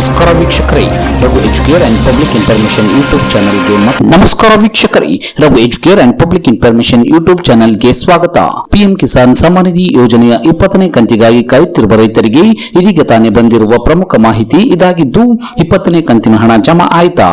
ನಮಸ್ಕಾರ ವೀಕ್ಷಕರೇ Raghu educare and public information YouTube ಚಾನಲ್ಗೆ ನಮಸ್ಕಾರ ವೀಕ್ಷಕರೇ Raghu educare and public information YouTube ಚಾನೆಲ್ಗೆ ಸ್ವಾಗತ. ಪಿಎಂ ಕಿಸಾನ್ ಸಮ್ಮಾನ್ ನಿಧಿ ಯೋಜನೆಯ ಇಪ್ಪತ್ತನೇ ಕಂತಿಗಾಗಿ ಕಾಯುತ್ತಿರುವ ರೈತರಿಗೆ ಇದೀಗ ತಾನೇ ಬಂದಿರುವ ಪ್ರಮುಖ ಮಾಹಿತಿ ಇದಾಗಿದ್ದು, ಇಪ್ಪತ್ತನೇ ಕಂತಿನ ಹಣ ಜಮಾ ಆಯ್ತಾ?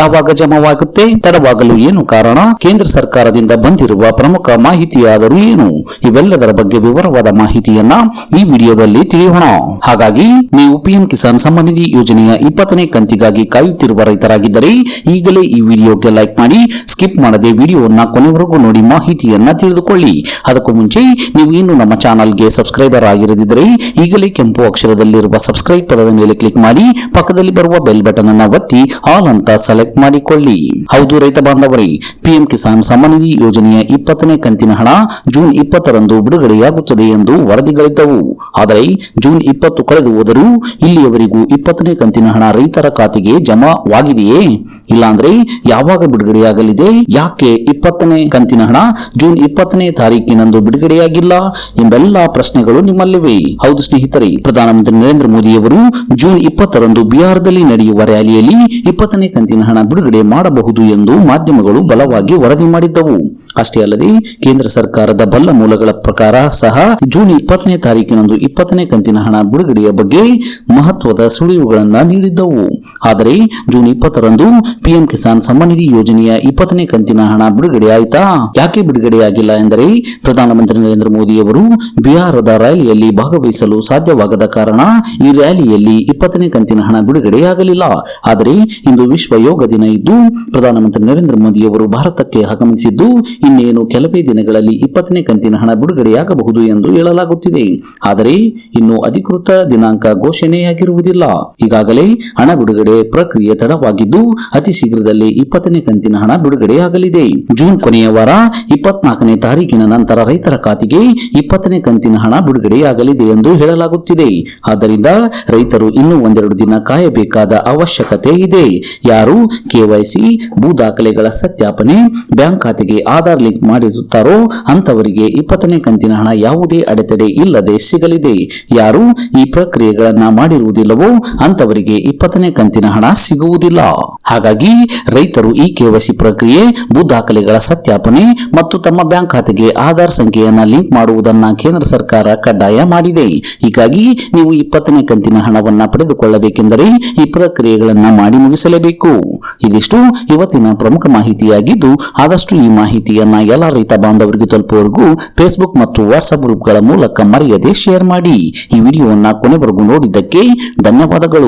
ಯಾವಾಗ ಜಮಾವಾಗುತ್ತೆ? ತಡವಾಗಲು ಏನು ಕಾರಣ? ಕೇಂದ್ರ ಸರ್ಕಾರದಿಂದ ಬಂದಿರುವ ಪ್ರಮುಖ ಮಾಹಿತಿಯಾದರೂ ಏನು? ಇವೆಲ್ಲದರ ಬಗ್ಗೆ ವಿವರವಾದ ಮಾಹಿತಿಯನ್ನ ಈ ವಿಡಿಯೋದಲ್ಲಿ ತಿಳಿಯೋಣ. ಹಾಗಾಗಿ, ನೀವು ಪಿಎಂ ಕಿಸಾನ್ ಸಮ್ಮಾನ್ ನಿಧಿ ಯೋಜನೆಯ ಇಪ್ಪತ್ತನೇ ಕಂತಿಗಾಗಿ ಕಾಯುತ್ತಿರುವ ರೈತರಾಗಿದ್ದರೆ ಈಗಲೇ ಈ ವಿಡಿಯೋಗೆ ಲೈಕ್ ಮಾಡಿ, ಸ್ಕಿಪ್ ಮಾಡದೆ ವಿಡಿಯೋವನ್ನು ಕೊನೆವರೆಗೂ ನೋಡಿ ಮಾಹಿತಿಯನ್ನ ತಿಳಿದುಕೊಳ್ಳಿ. ಅದಕ್ಕೂ ಮುಂಚೆ ನೀವು ಇನ್ನು ನಮ್ಮ ಚಾನಲ್ಗೆ ಸಬ್ಸ್ಕ್ರೈಬರ್ ಆಗಿರದಿದ್ದರೆ ಈಗಲೇ ಕೆಂಪು ಅಕ್ಷರದಲ್ಲಿರುವ ಸಬ್ಸ್ಕ್ರೈಬ್ ಪದದ ಮೇಲೆ ಕ್ಲಿಕ್ ಮಾಡಿ, ಪಕ್ಕದಲ್ಲಿ ಬರುವ ಬೆಲ್ ಬಟನ್ ಅನ್ನು ಒತ್ತಿ, ಆಲ್ ಅಂತ ಸೆಲೆಕ್ಟ್ ಮಾಡಿಕೊಳ್ಳಿ. ಹೌದು ರೈತ ಬಾಂಧವರೇ, ಪಿಎಂ ಕಿಸಾನ್ ನಿಧಿ ಯೋಜನೆಯ ಇಪ್ಪತ್ತನೇ ಕಂತಿನ ಹಣ ಜೂನ್ ಇಪ್ಪತ್ತರಂದು ಬಿಡುಗಡೆಯಾಗುತ್ತದೆ ಎಂದು ವರದಿಗಳಿದ್ದವು. ಆದರೆ ಜೂನ್ ಇಪ್ಪತ್ತು ಕಳೆದು ಹೋದರೂ ಇಲ್ಲಿಯವರೆಗೂ ಇಪ್ಪತ್ತನೇ ಕಂತಿನ ಹಣ ರೈತರ ಖಾತೆಗೆ ಜಮಾವಾಗಿದೆಯೇ? ಇಲ್ಲಾಂದ್ರೆ ಯಾವಾಗ ಬಿಡುಗಡೆಯಾಗಲಿದೆ? ಯಾಕೆ ಇಪ್ಪತ್ತನೇ ಕಂತಿನ ಹಣ ಜೂನ್ ಇಪ್ಪತ್ತನೇ ತಾರೀಕಿನಂದು ಬಿಡುಗಡೆಯಾಗಿಲ್ಲ ಎಂಬೆಲ್ಲ ಪ್ರಶ್ನೆಗಳು ನಿಮ್ಮಲ್ಲಿವೆ. ಹೌದು ಸ್ನೇಹಿತರೆ, ಪ್ರಧಾನಮಂತ್ರಿ ನರೇಂದ್ರ ಮೋದಿ ಅವರು ಜೂನ್ ಇಪ್ಪತ್ತರಂದು ಬಿಹಾರದಲ್ಲಿ ನಡೆಯುವ ರ್ಯಾಲಿಯಲ್ಲಿ ಇಪ್ಪತ್ತನೇ ಕಂತಿನ ಹಣ ಬಿಡುಗಡೆ ಮಾಡಬಹುದು ಎಂದು ಮಾಧ್ಯಮಗಳು ಬಲವಾಗಿ ವರದಿ ಮಾಡಿದ್ದವು. ಅಷ್ಟೇ ಅಲ್ಲದೆ, ಕೇಂದ್ರ ಸರ್ಕಾರದ ಬಲ್ಲ ಮೂಲಗಳ ಪ್ರಕಾರ ಸಹ ಜೂನ್ ಇಪ್ಪತ್ತನೇ ತಾರೀಕಿನಂದು ಇಪ್ಪತ್ತನೇ ಕಂತಿನ ಹಣ ಬಿಡುಗಡೆಯ ಬಗ್ಗೆ ಮಹತ್ವದ ಸುಳಿವುಗಳನ್ನ ನೀಡಿದ್ದವು. ಆದರೆ ಜೂನ್ ಇಪ್ಪತ್ತರಂದು ಪಿಎಂ ಕಿಸಾನ್ ಸಮ್ಮಾನ್ ನಿಧಿ ಯೋಜನೆಯ ಇಪ್ಪತ್ತನೇ ಕಂತಿನ ಹಣ ಬಿಡುಗಡೆ ಆಯ್ತಾ ಯಾಕೆ ಬಿಡುಗಡೆಯಾಗಿಲ್ಲ ಎಂದರೆ ಪ್ರಧಾನಮಂತ್ರಿ ನರೇಂದ್ರ ಮೋದಿ ಅವರು ಬಿಹಾರದ ರ್ಯಾಲಿಯಲ್ಲಿ ಭಾಗವಹಿಸಲು ಸಾಧ್ಯವಾಗದ ಕಾರಣ ಈ ರ್ಯಾಲಿಯಲ್ಲಿ ಇಪ್ಪತ್ತನೇ ಕಂತಿನ ಹಣ ಬಿಡುಗಡೆಯಾಗಲಿಲ್ಲ. ಆದರೆ ಇಂದು ವಿಶ್ವ ಯೋಗ ದಿನ ಇದ್ದು, ಪ್ರಧಾನಮಂತ್ರಿ ನರೇಂದ್ರ ಮೋದಿ ಅವರು ಭಾರತಕ್ಕೆ ಆಗಮಿಸಿದ್ದು, ಇನ್ನೇನು ಕೆಲವೇ ದಿನಗಳಲ್ಲಿ ಇಪ್ಪತ್ತನೇ ಕಂತಿನ ಹಣ ಬಿಡುಗಡೆಯಾಗಬಹುದು ಎಂದು ಹೇಳಲಾಗುತ್ತಿದೆ. ಆದರೆ ಇನ್ನು ಅಧಿಕೃತ ದಿನಾಂಕ ಘೋಷಣೆಯಾಗಿರುವುದಿಲ್ಲ. ಈಗಾಗಲೇ ಹಣ ಬಿಡುಗಡೆ ಪ್ರಕ್ರಿಯೆ ತಡವಾಗಿದ್ದು, ಅತಿ ಶೀಘ್ರದಲ್ಲಿ ಇಪ್ಪತ್ತನೇ ಕಂತಿನ ಹಣ ಬಿಡುಗಡೆಯಾಗಲಿದೆ. ಜೂನ್ ಕೊನೆಯ ವಾರ, ಇಪ್ಪತ್ನಾಲ್ಕನೇ ತಾರೀಕಿನ ನಂತರ ರೈತರ ಖಾತೆಗೆ ಇಪ್ಪತ್ತನೇ ಕಂತಿನ ಹಣ ಬಿಡುಗಡೆಯಾಗಲಿದೆ ಎಂದು ಹೇಳಲಾಗುತ್ತಿದೆ. ಆದ್ದರಿಂದ ರೈತರು ಇನ್ನೂ ಒಂದೆರಡು ದಿನ ಕಾಯಬೇಕಾದ ಅವಶ್ಯಕತೆ ಇದೆ. ಯಾರು ಕೆವೈಸಿ ಭೂ ದಾಖಲೆಗಳ ಸತ್ಯಾಪನೆ, ಬ್ಯಾಂಕ್ ಖಾತೆಗೆ ಆಧಾರ್ ಲಿಂಕ್ ಮಾಡಿರುತ್ತಾರೋ ಅಂತವರಿಗೆ ಇಪ್ಪತ್ತನೇ ಕಂತಿನ ಹಣ ಯಾವುದೇ ಅಡೆತಡೆ ಇಲ್ಲದೆ ಸಿಗಲಿದೆ. ಯಾರು ಈ ಪ್ರಕ್ರಿಯೆಗಳನ್ನ ಮಾಡಿರುವುದಿಲ್ಲವೋ ಅಂತವರಿಗೆ ಇಪ್ಪತ್ತನೇ ಕಂತಿನ ಹಣ ಸಿಗುವುದಿಲ್ಲ ಹಾಗಾಗಿ ರೈತರು ಈ ಕೆವೈಸಿ ಪ್ರಕ್ರಿಯೆ ಭೂ ದಾಖಲೆಗಳ ಸತ್ಯಾಪನೆ ಮತ್ತು ತಮ್ಮ ಬ್ಯಾಂಕ್ ಖಾತೆಗೆ ಆಧಾರ್ ಸಂಖ್ಯೆಯನ್ನ ಲಿಂಕ್ ಮಾಡುವುದನ್ನ ಕೇಂದ್ರ ಸರ್ಕಾರ ಕಡ್ಡಾಯ ಮಾಡಿದೆ ಹೀಗಾಗಿ ನೀವು ಇಪ್ಪತ್ತನೇ ಕಂತಿನ ಹಣವನ್ನ ಪಡೆದುಕೊಳ್ಳಬೇಕೆಂದರೆ ಈ ಪ್ರಕ್ರಿಯೆಗಳನ್ನ ಮಾಡಿ ಮುಗಿಸಲೇಬೇಕು ಇದಿಷ್ಟು ಇವತ್ತಿನ ಪ್ರಮುಖ ಮಾಹಿತಿಯಾಗಿದ್ದು ಆದಷ್ಟು ಈ ಮಾಹಿತಿಯನ್ನ ಎಲ್ಲ ರೈತ ಬಾಂಧವರಿಗೆ ತಲುಪುವವರೆಗೂ ಫೇಸ್ಬುಕ್ ಮತ್ತು ವಾಟ್ಸ್ಆಪ್ ಗ್ರೂಪ್ಗಳ ಮೂಲಕ ಮರೆಯದೆ ಶೇರ್ ಮಾಡಿ ಈ ವಿಡಿಯೋವನ್ನ ಕೊನೆವರೆಗೂ ನೋಡಿದ್ದಕ್ಕೆ ಧನ್ಯವಾದಗಳು